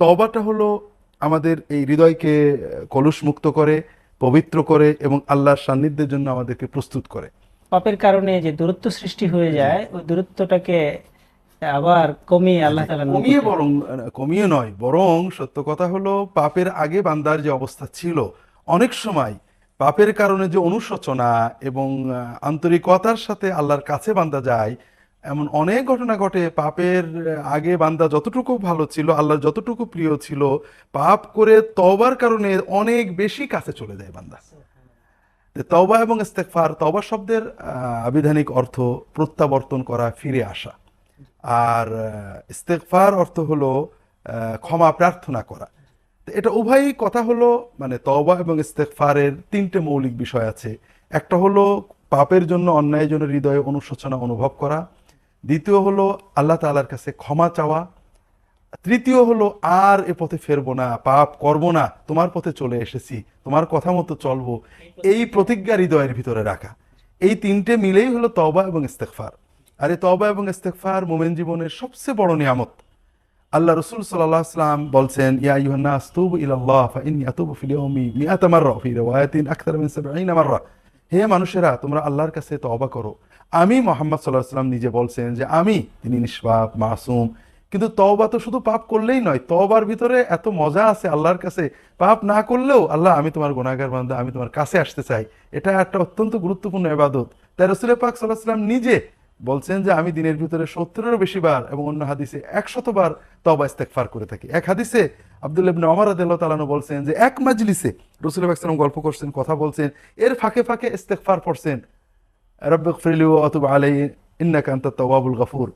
তবাটা হলো আমাদের এই হৃদয়কে কলুষ মুক্ত করে পবিত্র করে এবং আল্লাহর সান্নিধ্যের জন্য আমাদেরকে প্রস্তুত করে। পাপের কারণে যে দূরত্ব সৃষ্টি হয়ে যায় ওই দূরত্বটাকে আবার কমিয়ে আল্লাহ কমিয়ে বরং কমিয়ে নয় বরং সত্য কথা হলো পাপের আগে বান্দার যে অবস্থা ছিল অনেক সময় পাপের কারণে যে অনুশোচনা এবং আন্তরিকতার সাথে আল্লাহর কাছে বান্দা যায় এমন অনেক ঘটনা ঘটে। পাপের আগে বান্দা যতটুকু ভালো ছিল আল্লাহ যতটুকু প্রিয় ছিল পাপ করে তবার কারণে অনেক বেশি কাছে চলে যায় বান্দা। তবা এবং ইস্তেগফার তবা শব্দের আবিধানিক অর্থ প্রত্যাবর্তন করা ফিরে আসা। আর আহ, ইস্তেগফার অর্থ হলো ক্ষমা প্রার্থনা করা। এটা উভয়ই কথা হলো মানে তওবা এবং ইস্তেগফারের তিনটে মৌলিক বিষয় আছে। একটা হলো পাপের জন্য অন্যায়ের জন্য হৃদয়ে অনুশোচনা অনুভব করা। দ্বিতীয় হলো আল্লাহ তাআলার কাছে ক্ষমা চাওয়া। তৃতীয় হলো, আর এ পথে ফেরবো না, পাপ করব না, তোমার পথে চলে এসেছি, তোমার কথা মতো চলবো। এই প্রতিজ্ঞা হৃদয়ের ভিতরে রাখা। এই তিনটে মিলেই হলো তওবা এবং ইস্তেগফার। আর এই তওবা এবং ইস্তেগফার মোমেন জীবনের সবচেয়ে বড় নিয়ামত। আল্লাহ রসুল সাল্লাম বলছেন, ইয়া আইয়ুহান নাস তুবু ইলাল্লাহ ফাইন্নী আতুবু ফিল ইয়াউমি মিআতা মাররা, ফি মিন 70 মাররা। হে মানুষেরা, তোমরা আল্লাহর কাছে তওবা করো। আমি মোহাম্মদ আলাইহি সাল্লাম নিজে বলছেন যে আমি, তিনি নিষ্পাপ, মাসুম। কিন্তু তওবা তো শুধু পাপ করলেই নয়, তওবার ভিতরে এত মজা আছে আল্লাহর কাছে। পাপ না করলেও আল্লাহ, আমি তোমার গুনাহগার বান্দা, আমি তোমার কাছে আসতে চাই। এটা একটা অত্যন্ত গুরুত্বপূর্ণ এবাদত তাই রসুল পাক আলাইহি সাল্লাম নিজে বলছেন যে আমি দিনের ভিতরে সত্তরেরও বেশি বার এবং অন্য হাদিসে একশত বার তবা ইস্তেকফার করে থাকি। এক হাদিসে আব্দুল ইবনে ওমর রাদিয়াল্লাহু বলছেন যে এক মাজলিসে রাসূল পাক সাল্লাল্লাহু গল্প করছেন, কথা বলছেন, এর ফাঁকে ফাঁকে ইস্তেগফার পড়ছেন। ইন্নাকা আনতাত তাওয়াবুল গফুর।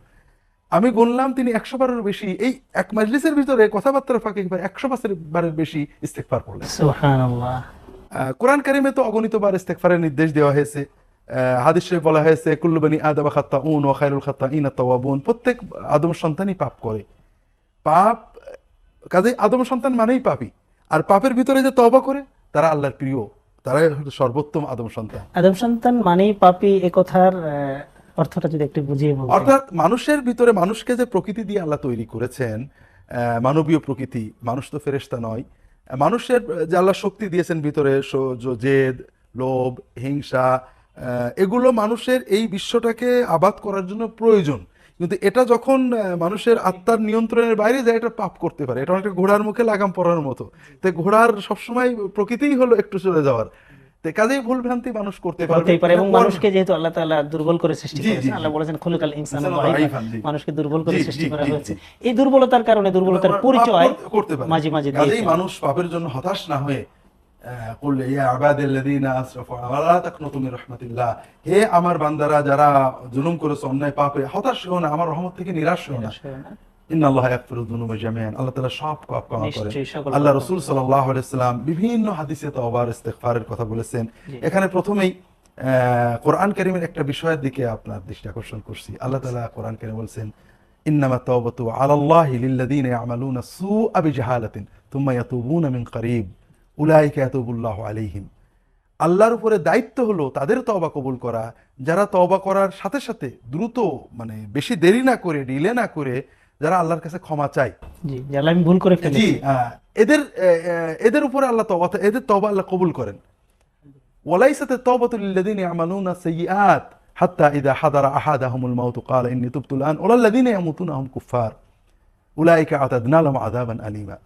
আমি গুনলাম তিনি একশো বারের বেশি এই এক মাজলিসের ভিতরে কথাবার্তার ফাঁকে একশো বারের বেশি পড়লেন সুবহানাল্লাহ। কোরআন কারিমে তো অগণিতবার ইস্তেগফারের নির্দেশ দেওয়া হয়েছে। হাদিস বলা হয়েছে কুল্লু বানি আদম খাত্তাউন ওয়া খায়রুল খাত্তাইন আত-তাওয়াবুন প্রত্যেক আদম সন্তানই পাপ করে। পাপ কাজে আদম সন্তান মানেই পাপী। আর পাপের ভিতরে যে তওবা করে তারা আল্লাহর প্রিয়। তারাই সর্বোত্তম আদম সন্তান। আদম সন্তান মানেই পাপি এ কথার অর্থটা যদি একটু বুঝিয়ে বলতেন। অর্থাৎ মানুষের ভিতরে মানুষকে যে প্রকৃতি দিয়ে আল্লাহ তৈরি করেছেন আহ, মানবীয় প্রকৃতি মানুষ তো ফেরেশতা নয় মানুষের যে আল্লাহ শক্তি দিয়েছেন ভিতরে জেদ লোভ হিংসা আহ, এগুলো মানুষের এই বিশ্বটাকে আবাদ করার জন্য প্রয়োজন। কিন্তু এটা যখন মানুষের আত্মার নিয়ন্ত্রণের বাইরে যায় এটা পাপ করতে পারে। এটা অনেকটা ঘোড়ার মুখে লাগাম পড়ার মতো। তো ঘোড়ার সবসময় প্রকৃতিই হলো একটু চলে যাওয়ার। তো কাজেই ভুল ভ্রান্তি মানুষ করতে পারে এবং মানুষকে যেহেতু আল্লাহ তাআলা দুর্বল করে সৃষ্টি করেছেন আল্লাহ বলেছেন খুলুকাল ইনসান। মানুষকে দুর্বল করে সৃষ্টি করা হয়েছে। এই দুর্বলতার কারণে দুর্বলতার পরিচয় করতে পারে। মাঝে মাঝে কাজেই মানুষ পাপের জন্য হতাশ না হয়ে কুল ইয়া ইবাদাল্লাযীনা আসরাফু আলা তাকনাতু মির রাহমাতিল্লাহ হে আমার বান্দারা যারা জুলুম করেছে অন্যায় পাপে হতাশ হও না আমার রহমত থেকে নিরাশ হও না। আল্লাহ তাআলা সব পাপ ক্ষমা করেন আল্লাহ রাসূল সাল্লাল্লাহু আলাইহি সাল্লাম বিভিন্ন হাদিসে তওবার ইস্তিগফারের কথা বলেছেন। এখানে প্রথমেই কোরআন কারীমের একটা বিষয়ের দিকে আপনার দৃষ্টি আকর্ষণ করছি। আল্লাহ তাআলা কোরআন কারীমে বলছেন ইন্নামা তাওবাতু আলাল্লাহি লিল্লাযীনা ইয়ামালুনা সুআ বিজাহালাতিন থুম্মা ইয়াতুবুনা মিন করিব। উলাইকে এতবুল্লাহ আলিহিম আল্লাহর উপরে দায়িত্ব হলো তাদের তবা কবুল করা। যারা তবা করার সাথে সাথে দ্রুত মানে বেশি দেরি না করে ডিলে না করে যারা আল্লাহর কাছে ক্ষমা চাই আমি ভুল করে ফেলেছি। এদের এদের উপরে আল্লাহ তবা এদের তবা আল্লাহ কবুল করেন। ওয়ালাইসাতে তবাতুল্লাদিন আমালুনা সাইয়াত হাত্তা ইদা হাদারা আহাদাহুমুল মাউত ক্বালা ইন্নী তুবতুল আন। ওয়ালাল্লাযিনা ইয়ামুতুনা হুম কুফফার। উলাইকা আতাদনা লাহুম আযাবান আলিমা।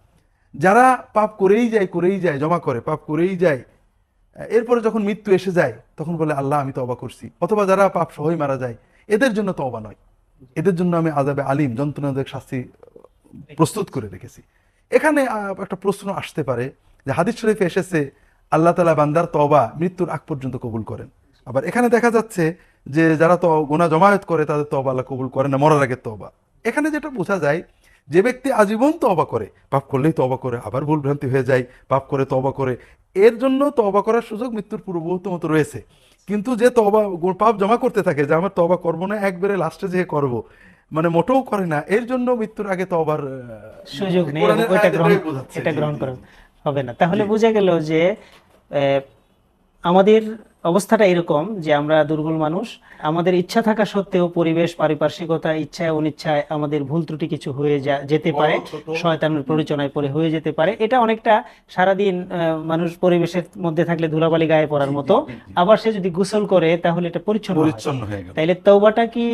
যারা পাপ করেই যায় করেই যায়, জমা করে, পাপ করেই যায়, এরপরে যখন মৃত্যু এসে যায়, তখন বলে, আল্লাহ, আমি তওবা করছি। অথবা যারা পাপ সহই মারা যায়, এদের জন্য তওবা নয়। এদের জন্য আমি আজাবে আলিম, যন্ত্রণাদায়ক শাস্তি প্রস্তুত করে রেখেছি। এখানে একটা প্রশ্ন আসতে পারে যে, হাদিস শরীফে এসেছে, আল্লাহ তালা বান্দার তবা মৃত্যুর আগ পর্যন্ত কবুল করেন। আবার এখানে দেখা যাচ্ছে যে, যারা তো গোনা জমায়েত করে, তাদের তবা আল্লাহ কবুল করেন না, মরার আগের তবা এখানে যেটা বোঝা যায় যে ব্যক্তি আজীবন তওবা করে পাপ করলেই তওবা করে আবার ভুল ভ্রান্তি হয়ে যায় পাপ করে তওবা করে এর জন্য তওবা করার সুযোগ মৃত্যুর পূর্ববর্তী মতো রয়েছে। কিন্তু যে তওবা গো- পাপ জমা করতে থাকে যে আমার তওবা করব না একবারে লাস্টে যে করব মানে মোটেও করে না এর জন্য মৃত্যুর আগে তওবার আহ, সুযোগ নেই এটা গ্রহণ করা হবে না। তাহলে। বোঝা গেল যে আহ, আমাদের অবস্থাটা এরকম যে আমরা দুর্বল মানুষ। আমাদের ইচ্ছা থাকা সত্ত্বেও পরিবেশ পারিপার্শ্বিকতা ইচ্ছায় অনিচ্ছায় আমাদের ভুল ত্রুটি কিছু হয়ে যেতে পারে। শয়তানের প্ররোচনায় পরে হয়ে যেতে পারে। এটা অনেকটা সারাদিন মানুষ পরিবেশের মধ্যে থাকলে ধুলাবালি গায়ে পড়ার মতো। আবার সে যদি গোসল করে তাহলে এটা পরিচ্ছন্ন পরিচ্ছন্ন হয়ে গেল। তাইলে তওবাটা কি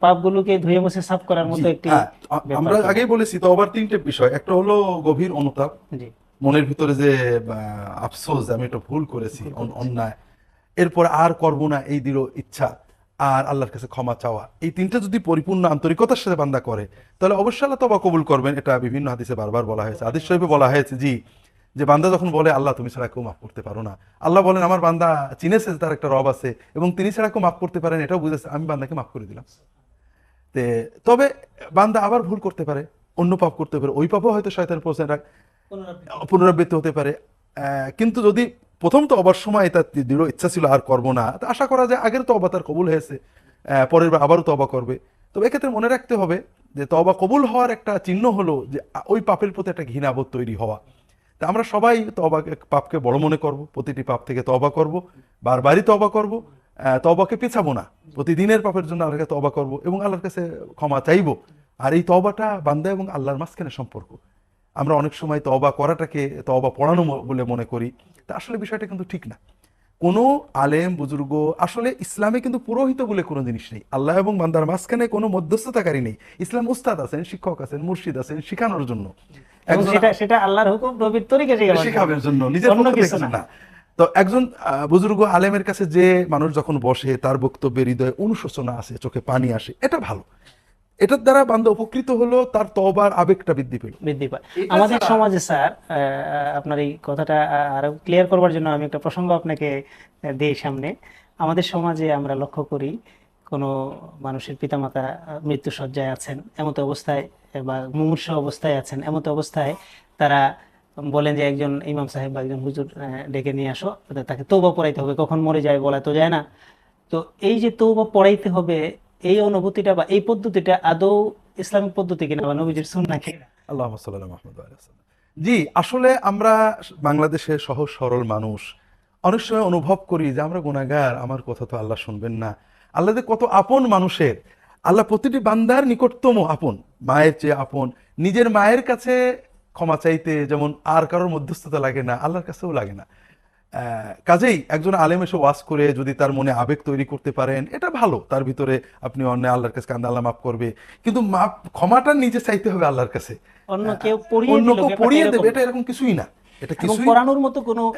পাপগুলোকে ধুয়ে মুছে সাফ করার মতো একটি হ্যাঁ, আমরা। আগেই বলেছি তো আবার তিনটে বিষয়। একটা হলো গভীর অনুতাপ। জি। মনের ভিতরে যে আফসোস আমি একটা ভুল করেছি অন- অন্যায়। এরপর আর করব না এই দৃঢ় ইচ্ছা। আর আল্লাহর কাছে ক্ষমা চাওয়া। এই তিনটা যদি পরিপূর্ণ আন্তরিকতার সাথে বান্দা করে তাহলে অবশ্যই আল্লাহ তবা কবুল করবেন। এটা বিভিন্ন হাদিসে বারবার বলা হয়েছে। হাদিস শরীফে বলা হয়েছে জি যে বান্দা যখন বলে আল্লাহ তুমি ছাড়া কেউ মাফ করতে পারো না। আল্লাহ বলেন আমার বান্দা চিনেছে তার একটা রব আছে এবং তিনি ছাড়া কেউ মাফ করতে পারেন এটাও বুঝেছে। আমি বান্দাকে মাফ করে দিলাম। তে তবে বান্দা আবার ভুল করতে পারে অন্য পাপ করতে পারে। ওই পাপও হয়তো শয়তান পৌঁছে পুনরাবৃত্তি হতে পারে। আহ, কিন্তু যদি প্রথম তো অবার সময় তার দৃঢ় ইচ্ছা ছিল, আর করব না। তো আশা করা যায় আগের তো অবা তার কবুল হয়েছে পরের বার আবারও তবা করবে। তবে এক্ষেত্রে মনে রাখতে হবে যে তবা কবুল হওয়ার একটা চিহ্ন হলো যে ওই পাপের প্রতি একটা ঘৃণাবোধ তৈরি হওয়া। তা আমরা সবাই তবাকে পাপকে বড় মনে করব, প্রতিটি পাপ থেকে তবা করব, বারবারই তবা করব তবাকে পেছাবো না। প্রতিদিনের পাপের জন্য আল্লাহর কাছে তবা করব এবং আল্লাহর কাছে ক্ষমা চাইব। আর এই তবাটা বান্দা এবং আল্লাহর মাঝখানে সম্পর্ক। আমরা অনেক সময় তবা করাটাকে তবা পড়ানো বলে মনে করি। তা আসলে বিষয়টা কিন্তু ঠিক না। কোনো আলেম বুজুর্গ আসলে ইসলামে কিন্তু পুরোহিত বলে কোনো জিনিস নেই। আল্লাহ এবং বান্দার মাঝখানে কোনো মধ্যস্থতাকারী নেই। ইসলাম উস্তাদ আছেন শিক্ষক আছেন মুর্শিদ আছেন শেখানোর জন্য। সেটা সেটা আল্লাহর হুকুম নবীর তরিকা শেখাবের জন্য। নিজের অন্য পক্ষ থেকে কিছু কিছু না। না। তো একজন বুজুর্গ আলেমের কাছে যে মানুষ যখন বসে তার বক্তব্যের হৃদয়ে অনুশোচনা আসে চোখে পানি আসে এটা ভালো। এটার দ্বারা বান্দা উপকৃত হলো তার তবার আবেগটা বৃদ্ধি পেল। বৃদ্ধি পায়। আমাদের সমাজে স্যার আহ, আপনার এই কথাটা আরও ক্লিয়ার করবার জন্য আমি একটা প্রসঙ্গ আপনাকে দিই সামনে। আমাদের সমাজে আমরা লক্ষ্য করি কোনো মানুষের পিতামাতা আহ, মৃত্যু সজ্জায় আছেন এমত অবস্থায় বা মুমূর্ষ অবস্থায় আছেন এমত অবস্থায় তারা বলেন যে একজন ইমাম সাহেব বা একজন হুজুর ডেকে নিয়ে আসো তাকে তৌবা পড়াইতে হবে কখন মরে যায় বলা তো যায় না। তো এই যে তৌবা পড়াইতে হবে এই অনুভূতিটা বা এই পদ্ধতিটা আদৌ ইসলামিক পদ্ধতি কিনা বা নবীজির সুন্নাহ কিনা? আল্লাহ জি, আসলে আমরা বাংলাদেশের সহজ সরল মানুষ। অনেক সময় অনুভব করি যে আমরা গুণাগার আমার কথা তো আল্লাহ শুনবেন না। আল্লাহ কত আপন মানুষের। আল্লাহ প্রতিটি বান্দার নিকটতম আপন। মায়ের চেয়ে আপন। নিজের মায়ের কাছে ক্ষমা চাইতে যেমন আর কারোর মধ্যস্থতা লাগে না, আল্লাহর কাছেও লাগে না। কাজেই একজন আলেম এসে ওয়াজ করে যদি তার মনে আবেগ তৈরি করতে পারেন এটা ভালো। তার ভিতরে আপনি অন্য আল্লাহর কাছে কান্দা আল্লাহ মাফ করবে। কিন্তু মাপ ক্ষমাটা নিজে চাইতে হবে আল্লাহর কাছে। অন্য কেউ পড়িয়ে অন্য কেউ পড়িয়ে দেবে এটা এরকম কিছুই না। এটা কিছুই মতো কোনো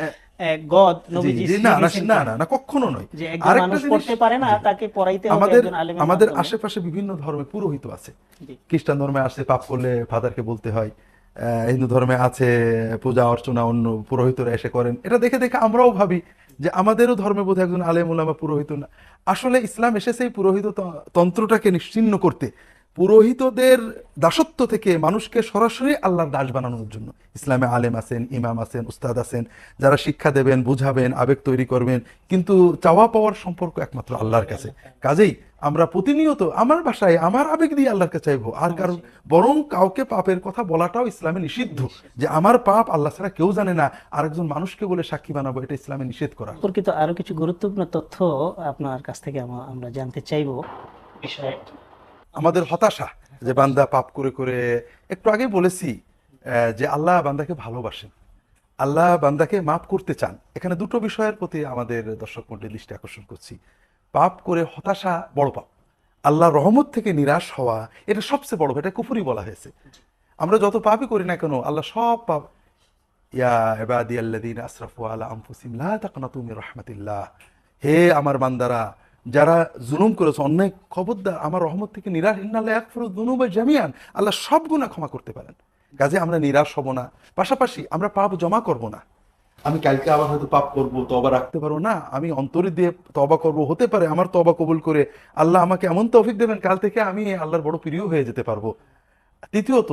গদ নবীজি না না না না কখনো নয়। যে একজন আরেকটা মানুষ জিনিস- পড়তে পারে না তাকে পড়াইতে হবে আমাদের একজন আলেমের আমাদের আশেপাশে বিভিন্ন ধর্মে পুরোহিত আছে। খ্রিস্টান ধর্মে আসে পাপ করলে ফাদারকে বলতে হয়। হিন্দু ধর্মে আছে, পূজা অর্চনা অন্য পুরোহিতরা এসে করেন। এটা দেখে দেখে আমরাও ভাবি যে আমাদেরও ধর্মে বোধ একজন আলেম পুরোহিত না। আসলে ইসলাম এসেছে এই পুরোহিত তন্ত্রটাকে নিশ্চিন্ন করতে। পুরোহিতদের দাসত্ব থেকে মানুষকে সরাসরি আল্লাহর দাস বানানোর জন্য। ইসলামে আলেম আছেন, ইমাম আছেন, উস্তাদ আছেন, যারা শিক্ষা দেবেন, বুঝাবেন, আবেগ তৈরি করবেন, কিন্তু চাওয়া পাওয়ার সম্পর্ক একমাত্র আল্লাহর কাছে। কাজেই আমরা প্রতিনিয়ত আমার বাসায় আমার আবেগ দিয়ে আল্লাহর কাছে চাইব, আর কারণ বরং কাউকে পাপের কথা বলাটাও ইসলামে নিষিদ্ধ, যে আমার পাপ আল্লাহ ছাড়া কেউ জানে না, আরেকজন মানুষকে বলে সাক্ষী বানাবো, এটা ইসলামে নিষেধ করা। সম্পর্কিত আরও কিছু গুরুত্বপূর্ণ তথ্য আপনার কাছ থেকে আমরা জানতে চাইব। বিষয়ে আমাদের হতাশা যে বান্দা পাপ করে করে, একটু আগে বলেছি যে আল্লাহ বান্দাকে ভালোবাসেন। আল্লাহ বান্দাকে মাফ করতে চান। এখানে দুটো বিষয়ের প্রতি আমাদের দর্শক মন্ডলী দৃষ্টি আকর্ষণ করছি। পাপ করে হতাশা বড় পাপ। আল্লাহ রহমত থেকে নিরাশ হওয়া, এটা সবচেয়ে বড় এটা কুফুরি বলা হয়েছে। আমরা যত পাপই করি না কেন, আল্লাহ সব পাপ। ইয়া ইবাদি আল্লাযীনা আসরাফু আলা আনফুসিহিম লা তাকনাতু মির রাহমাতিল্লাহ। হে আমার বান্দারা যারা জুলুম করেছে অন্যায় খবরদার আমার রহমত থেকে নিরাশ। ইন্নাল্লাহ ইয়াগফিরু যুনুবা জামিয়ান আল্লাহ সব গুনাহ ক্ষমা করতে পারেন। কাজে আমরা নিরাশ হব না। পাশাপাশি আমরা পাপ জমা করব না। আমি কালকে আবার হয়তো পাপ করব তবা রাখতে পারব না। আমি অন্তরে দিয়ে তবা করব হতে পারে আমার তবা কবুল করে আল্লাহ আমাকে এমন তৌফিক দেবেন কাল থেকে আমি আল্লাহর বড় প্রিয় হয়ে যেতে পারব। তৃতীয়ত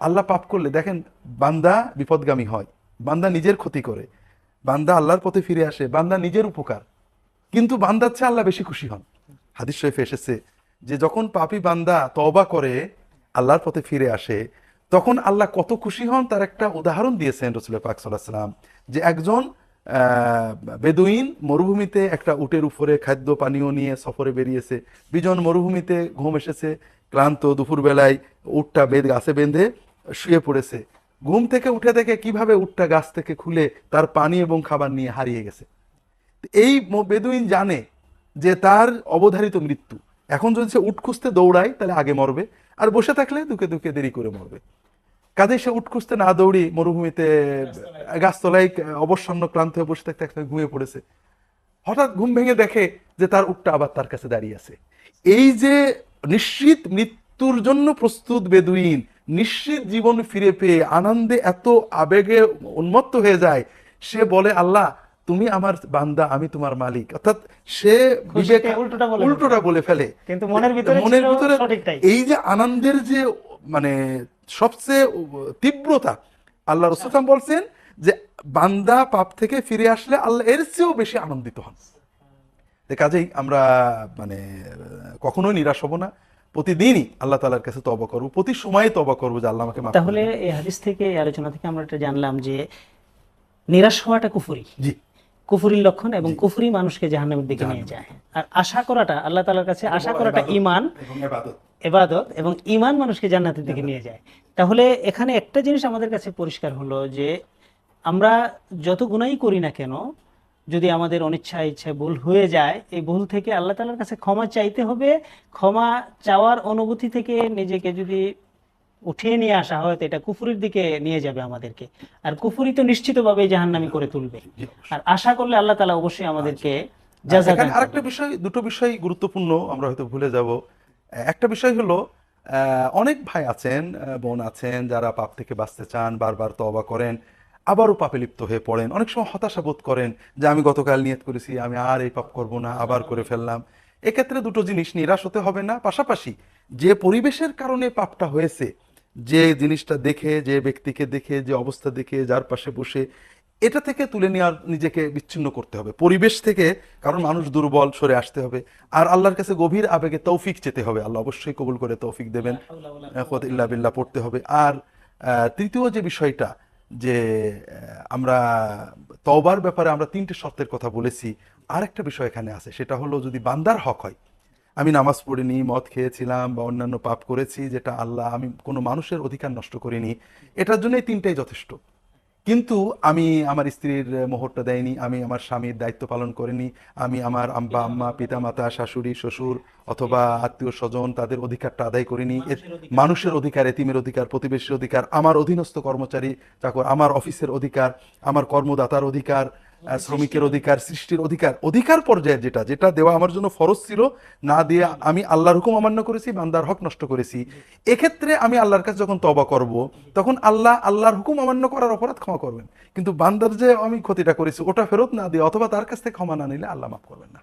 আল্লাহ পাপ করলে দেখেন বান্দা বিপদগামী হয়। বান্দা নিজের ক্ষতি করে। বান্দা আল্লাহর পথে ফিরে আসে। বান্দা নিজের উপকার। কিন্তু বান্দার চেয়ে আল্লাহ বেশি খুশি হন। হাদিস শরীফে এসেছে যে যখন পাপী বান্দা তওবা করে, আল্লাহর পথে ফিরে আসে, তখন আল্লাহ কত খুশি হন তার একটা উদাহরণ দিয়েছেন রসুল পাক সাল্লাম যে একজন বেদুইন মরুভূমিতে একটা উটের উপরে খাদ্য পানীয় নিয়ে সফরে বেরিয়েছে, বিজন মরুভূমিতে ঘুম এসেছে, ক্লান্ত দুপুরবেলায় উটটা বেদ গাছে বেঁধে শুয়ে পড়েছে। ঘুম থেকে উঠে দেখে কীভাবে উটটা গাছ থেকে খুলে তার পানি এবং খাবার নিয়ে হারিয়ে গেছে। এই বেদুইন জানে যে তার অবধারিত মৃত্যু। এখন যদি সে উট খুঁজতে দৌড়ায়, তাহলে আগে মরবে। আর বসে থাকলে দুকে দুকে দেরি করে মরবে। কাজে সে উট খুঁজতে না দৌড়ি মরুভূমিতে গাছতলায় অবসন্ন ক্লান্ত হয়ে বসে থাকতে থাকতে ঘুমিয়ে পড়েছে। হঠাৎ ঘুম ভেঙে দেখে যে তার উটটা আবার তার কাছে দাঁড়িয়ে আছে। এই যে নিশ্চিত মৃত্যুর জন্য প্রস্তুত বেদুইন, নিশ্চিত জীবন ফিরে পেয়ে আনন্দে এত আবেগে উন্মত্ত হয়ে যায়, সে বলে, আল্লাহ তুমি আমার বান্দা আমি তোমার মালিক। অর্থাৎ সে বিবেক উল্টোটা বলে ফেলে। কিন্তু মনের ভিতরে মনের ভিতরে এই যে আনন্দের যে মানে সবচেয়ে তীব্রতা আল্লাহ রসুলাম বলছেন যে বান্দা পাপ থেকে ফিরে আসলে আল্লাহ এর চেয়েও বেশি আনন্দিত হন। কাজেই আমরা মানে কখনোই নিরাশ হব না। প্রতিদিনই আল্লাহ তালার কাছে তবা করব প্রতি সময়ে তবা করব যে আল্লাহ আমাকে তাহলে এই হাদিস থেকে এই আলোচনা থেকে আমরা এটা জানলাম যে নিরাশ হওয়াটা কুফুরি। জি। কুফুরির লক্ষণ এবং কুফুরি মানুষকে জাহান্নামের দিকে নিয়ে যায়। আর আশা করাটা আল্লাহ তালার কাছে আশা করাটা ইমান এবাদত। এবং ইমান মানুষকে জান্নাতের দিকে নিয়ে যায়। তাহলে এখানে একটা জিনিস আমাদের কাছে পরিষ্কার হলো যে আমরা যত গুণাই করি না কেন যদি আমাদের অনিচ্ছা ইচ্ছায় ভুল হয়ে যায় এই ভুল থেকে আল্লাহ তালার কাছে ক্ষমা চাইতে হবে। ক্ষমা চাওয়ার অনুভূতি থেকে নিজেকে যদি উঠিয়ে নিয়ে আসা হয় তো এটা কুফুরির দিকে নিয়ে যাবে আমাদেরকে। আর কুফুরি তো নিশ্চিতভাবে জাহান্নামি করে তুলবে। আর আশা করলে আল্লাহ তালা অবশ্যই আমাদেরকে দান আরেকটা বিষয় দুটো বিষয় গুরুত্বপূর্ণ আমরা হয়তো ভুলে যাব। একটা বিষয় হলো অনেক ভাই আছেন বোন আছেন যারা পাপ থেকে বাঁচতে চান বারবার তওবা করেন আবারও পাপে লিপ্ত হয়ে পড়েন অনেক সময় হতাশা বোধ করেন যে আমি গতকাল নিয়ত করেছি আমি আর এই পাপ করব না আবার করে ফেললাম। এক্ষেত্রে দুটো জিনিস নিরাশ হতে হবে না পাশাপাশি যে পরিবেশের কারণে পাপটা হয়েছে যে জিনিসটা দেখে, যে ব্যক্তিকে দেখে, যে অবস্থা দেখে, যার পাশে বসে, এটা থেকে তুলে নেওয়ার নিজেকে বিচ্ছিন্ন করতে হবে। পরিবেশ থেকে কারণ মানুষ দুর্বল, সরে আসতে হবে। আর আল্লাহর কাছে গভীর আবেগে তৌফিক চেতে হবে। আল্লাহ অবশ্যই কবুল করে তৌফিক দেবেন। ইল্লা বিল্লাহ পড়তে হবে। আর তৃতীয় যে বিষয়টা, যে আমরা তওবার ব্যাপারে আমরা তিনটে শর্তের কথা বলেছি। আর একটা বিষয় এখানে আছে, সেটা হলো যদি বান্দার হক হয় আমি নামাজ পড়িনি মদ খেয়েছিলাম বা অন্যান্য পাপ করেছি যেটা আল্লাহ আমি কোনো মানুষের অধিকার নষ্ট করিনি। এটার জন্য এই তিনটাই যথেষ্ট। কিন্তু আমি আমার স্ত্রীর মোহরটা দেয়নি আমি আমার স্বামীর দায়িত্ব পালন করিনি আমি আমার আম্বা আম্মা পিতা মাতা শাশুড়ি শ্বশুর অথবা আত্মীয় স্বজন তাদের অধিকারটা আদায় করিনি। মানুষের অধিকার। এতিমের অধিকার প্রতিবেশীর অধিকার আমার অধীনস্থ কর্মচারী চাকর আমার অফিসের অধিকার আমার কর্মদাতার অধিকার শ্রমিকের অধিকার সৃষ্টির অধিকার অধিকার পর্যায়ে যেটা যেটা দেওয়া আমার জন্য ফরজ ছিল না দিয়ে আমি আল্লাহর হুকুম অমান্য করেছি বান্দার হক নষ্ট করেছি। এক্ষেত্রে আমি আল্লাহর কাছে যখন তবা করব তখন আল্লাহ আল্লাহর হুকুম অমান্য করার অপরাধ ক্ষমা করবেন। কিন্তু বান্দার যে আমি ক্ষতিটা করেছি ওটা ফেরত না দিয়ে অথবা তার কাছ থেকে ক্ষমা না নিলে আল্লাহ মাফ করবেন না।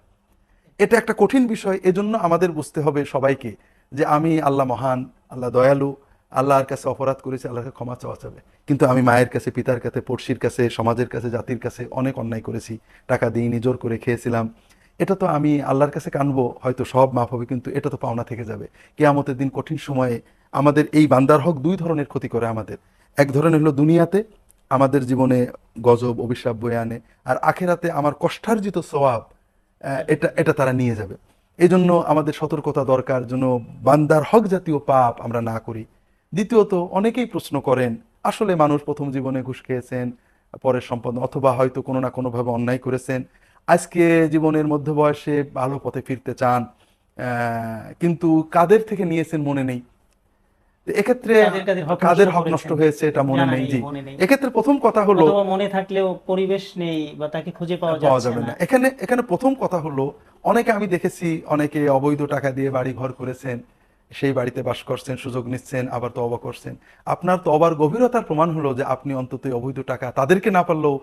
এটা একটা কঠিন বিষয় এজন্য আমাদের বুঝতে হবে সবাইকে যে আমি আল্লাহ মহান আল্লাহ দয়ালু আল্লাহর কাছে অপরাধ করেছি আল্লাহকে ক্ষমা চাওয়া যাবে। কিন্তু আমি মায়ের কাছে পিতার কাছে পড়শির কাছে সমাজের কাছে জাতির কাছে অনেক অন্যায় করেছি। টাকা দিইনি জোর করে খেয়েছিলাম। এটা তো আমি আল্লাহর কাছে কানবো হয়তো সব মাফ হবে কিন্তু এটা তো পাওনা থেকে যাবে। কেয়ামতের দিন কঠিন সময়ে আমাদের এই বান্দার হক দুই ধরনের ক্ষতি করে আমাদের। এক ধরনের হলো দুনিয়াতে আমাদের জীবনে গজব অভিশাপ বয়ে আনে আর আখেরাতে আমার কষ্টার্জিত আহ, এটা এটা তারা নিয়ে যাবে। এই জন্য আমাদের সতর্কতা দরকার যেন বান্দার হক জাতীয় পাপ আমরা না করি। দ্বিতীয়ত অনেকেই প্রশ্ন করেন আসলে মানুষ প্রথম জীবনে ঘুষ খেয়েছেন পরের সম্পদ অথবা হয়তো কোনো না কোনোভাবে অন্যায় করেছেন। আজকে জীবনের মধ্য বয়সে ভালো পথে ফিরতে চান কিন্তু কাদের থেকে নিয়েছেন মনে নেই। এক্ষেত্রে কাদের হক নষ্ট হয়েছে এটা মনে নেই জি। এক্ষেত্রে প্রথম কথা হলো মনে থাকলেও পরিবেশ নেই বা তাকে খুঁজে পাওয়া যাবে না। এখানে এখানে প্রথম কথা হলো অনেকে আমি দেখেছি অনেকে অবৈধ টাকা দিয়ে বাড়ি ঘর করেছেন সেই বাড়িতে বাস করছেন, সুযোগ নিচ্ছেন, আবার তওবা করছেন। আপনার তওবার গভীরতার প্রমাণ হলো যে আপনি অন্তত অবৈধ টাকা তাদেরকে না পারলেও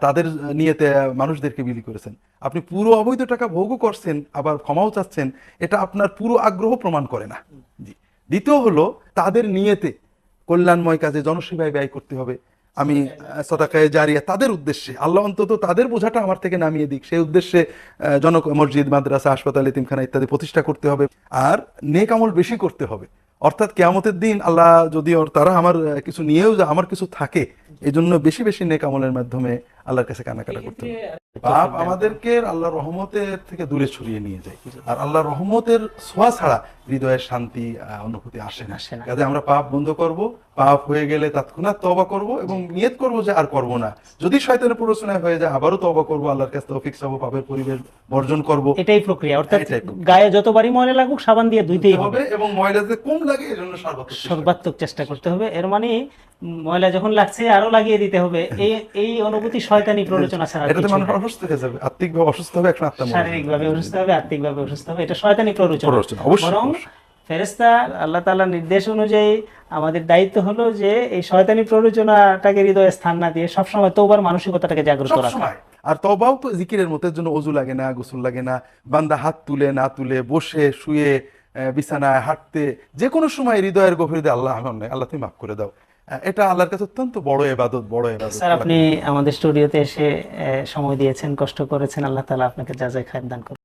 তাদের নিয়েতে মানুষদেরকে বিলি করেছেন। আপনি পুরো অবৈধ টাকা ভোগও করছেন, আবার ক্ষমাও চাচ্ছেন, এটা আপনার পুরো আগ্রহ প্রমাণ করে না। জি। দ্বিতীয় হলো, তাদের নিয়েতে কল্যাণময় কাজে জনসেবায় ব্যয় করতে হবে। আমি সদাকায় জারিয়া তাদের উদ্দেশ্যে, আল্লাহ অন্তত তাদের বোঝাটা আমার থেকে নামিয়ে দিক। সেই উদ্দেশ্যে জনক মসজিদ, মাদ্রাসা, হাসপাতাল, এতিমখানা ইত্যাদি প্রতিষ্ঠা করতে হবে। আর নেক আমল বেশি করতে হবে। অর্থাৎ কেয়ামতের দিন আল্লাহ যদি তারা আমার কিছু নিয়েও যা, আমার কিছু থাকে এই জন্য বেশি বেশি নেক আমলের মাধ্যমে আল্লাহর কাছে কান্নাকাটা করতে হবে। পাপ আমাদেরকে আল্লাহর রহমতের থেকে দূরে ছড়িয়ে নিয়ে যায়। আর আল্লাহর রহমতের ছোঁয়া ছাড়া হৃদয়ের শান্তি অনুভূতি আসে না। কাজে আমরা পাপ বন্ধ করব পাপ হয়ে গেলে তৎক্ষণাৎ তবা করব এবং নিয়ত করব যে আর করব না। যদি শয়তানের প্ররোচনায় হয়ে যায় আবারও তবা করব আল্লাহর কাছে তৌফিক চাবো পাপের পরিবেশ বর্জন করব। এটাই প্রক্রিয়া। অর্থাৎ গায়ে যতবারই ময়লা লাগুক সাবান দিয়ে ধুইতেই হবে এবং ময়লা যাতে কম লাগে এই জন্য সর্বাত্মক চেষ্টা সর্বাত্মক চেষ্টা করতে হবে। এর মানে ময়লা যখন লাগছে আরও লাগিয়ে দিতে হবে। এই এই অনুভূতি শয়তানি প্ররোচনা ছাড়া এটাতে মানুষ অসুস্থ হয়ে যাবে আত্মিকভাবে অসুস্থ হবে এখন আত্মা মরে শারীরিক ভাবে অসুস্থ হবে অসুস্থ হবে এটা শয়তানি প্ররোচনা। বরং ফেরেস্তা আল্লাহ তাআলার নির্দেশ অনুযায়ী আমাদের দায়িত্ব হলো যে এই শয়তানি প্ররোচনাটাকে হৃদয়ে স্থান না দিয়ে সবসময় তৌবার মানসিকতাটাকে জাগ্রত রাখা। আর তবাও তো জিকিরের মতের জন্য অজু লাগে না গোসল লাগে না বান্দা হাত তুলে না তুলে বসে শুয়ে বিছানায় হাঁটতে যে কোনো সময় হৃদয়ের গভীরে আল্লাহ আল্লাহ তুমি মাফ করে দাও। এটা আল্লাহর কাছে অত্যন্ত বড় এবাদত বড় এবাদত স্যার, আপনি আমাদের স্টুডিওতে এসে সময় দিয়েছেন, কষ্ট করেছেন। আল্লাহ তাআলা আপনাকে যা যায় খায় দান করুন